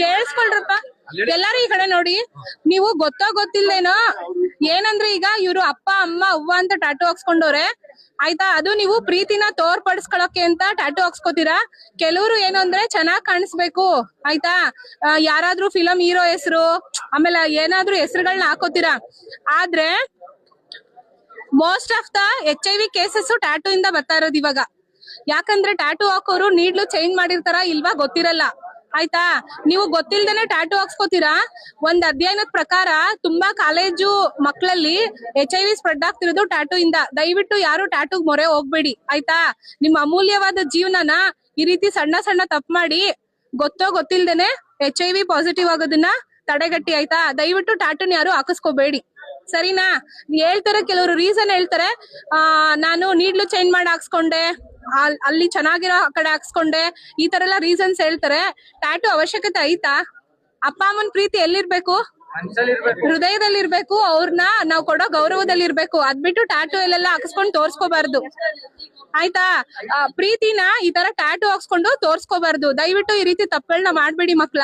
ಕೇಳಿಸ್ಕೊಳ್ರಪ್ಪ. ಎಲ್ಲಾರು ಈ ಕಡೆ ನೋಡಿ. ನೀವು ಗೊತ್ತೋ ಗೊತ್ತಿಲ್ದೇನೋ, ಏನಂದ್ರೆ ಈಗ ಇವ್ರು ಅಪ್ಪ, ಅಮ್ಮ, ಅವ್ವ ಅಂತ ಟ್ಯಾಟೂ ಹಾಕ್ಸ್ಕೊಂಡವ್ರೆ. ಆಯ್ತಾ? ಅದು ನೀವು ಪ್ರೀತಿನ ತೋರ್ಪಡಿಸ್ಕೊಳಕ್ಕೆ ಅಂತ ಟ್ಯಾಟೂ ಹಾಕ್ಸ್ಕೊತೀರಾ? ಕೆಲವರು ಏನು ಅಂದ್ರೆ ಚೆನ್ನಾಗ್ ಕಾಣಿಸ್ಬೇಕು. ಆಯ್ತಾ? ಯಾರಾದ್ರೂ ಫಿಲಂ ಹೀರೋ ಹೆಸರು, ಆಮೇಲೆ ಏನಾದ್ರೂ ಹೆಸರುಗಳನ್ನ ಹಾಕೋತೀರಾ? ಆದ್ರೆ most of the H I V cases tattoo ಇಂದ ಬರ್ತಾ ಇರೋದು ಇವಾಗ. ಯಾಕಂದ್ರೆ ಟ್ಯಾಟೂ ಹಾಕೋರು ನೀಡ್ಲು ಚೇಂಜ್ ಮಾಡಿರ್ತಾರ ಇಲ್ವಾ ಗೊತ್ತಿರಲ್ಲ. ಆಯ್ತಾ? ನೀವು ಗೊತ್ತಿಲ್ದೇನೆ ಟ್ಯಾಟೂ ಹಾಕ್ಸ್ಕೊತೀರಾ? ಒಂದ್ ಅಧ್ಯಯನದ ಪ್ರಕಾರ ತುಂಬಾ ಕಾಲೇಜು ಮಕ್ಕಳಲ್ಲಿ ಎಚ್ ಐ ವಿ ಸ್ಪ್ರೆಡ್ ಆಗ್ತಿರೋದು ಟ್ಯಾಟೂ ಇಂದ. ದಯವಿಟ್ಟು ಯಾರು ಟ್ಯಾಟೂಗ್ ಮೊರೆ ಹೋಗ್ಬೇಡಿ. ಆಯ್ತಾ? ನಿಮ್ಮ ಅಮೂಲ್ಯವಾದ ಜೀವನನ ಈ ರೀತಿ ಸಣ್ಣ ಸಣ್ಣ ತಪ್ಪು ಮಾಡಿ ಗೊತ್ತೋ ಗೊತ್ತಿಲ್ದೇನೆ ಎಚ್ ಐ ವಿ ಪಾಸಿಟಿವ್ ಆಗೋದನ್ನ ತಡೆಗಟ್ಟಿ, ಆಯ್ತಾ? ದಯವಿಟ್ಟು ಟ್ಯಾಟೂನ್ ಯಾರು ಹಾಕಿಸ್ಕೋಬೇಡಿ. ಸರಿನಾ? ಹೇಳ್ತಾರೆ ಕೆಲವರು ರೀಸನ್ ಹೇಳ್ತಾರೆ. ಆ, ನಾನು ನೀಡ್ಲು ಚೇಂಜ್ ಮಾಡಿ ಹಾಕ್ಸ್ಕೊಂಡೆ. ಅಲ್ಲಿ ಚೆನ್ನಾಗಿರೋ ಕಡೆ ಹಾಕ್ಸ್ಕೊಂಡೆ. ಈ ತರ ಎಲ್ಲ ರೀಸನ್ಸ್ ಹೇಳ್ತಾರೆ. ಟ್ಯಾಟೂ ಅವಶ್ಯಕತೆ ಐತಾ ಅಪ್ಪ ಅಮ್ಮನ್ ಪ್ರೀತಿ ಎಲ್ಲಿರ್ಬೇಕು? ಹೃದಯದಲ್ಲಿ ಇರ್ಬೇಕು ಅವ್ರನ್ನ ನಾವ್ ಕೊಡೋ ಗೌರವದಲ್ಲಿ ಇರ್ಬೇಕು ಅದ್ಬಿಟ್ಟು ಟ್ಯಾಟೂ ಎಲ್ಲೆಲ್ಲ ಹಾಕಿಸ್ಕೊಂಡು ತೋರ್ಸ್ಕೋಬಾರ್ದು. ಆಯ್ತಾ? ಪ್ರೀತಿನ ಈ ತರ ಟ್ಯಾಟೂ ಹಾಕ್ಸ್ಕೊಂಡು ತೋರ್ಸ್ಕೋಬಾರ್ದು. ದಯವಿಟ್ಟು ಈ ರೀತಿ ತಪ್ಪುಗಳನ್ನ ಮಾಡ್ಬೇಡಿ ಮಕ್ಳ.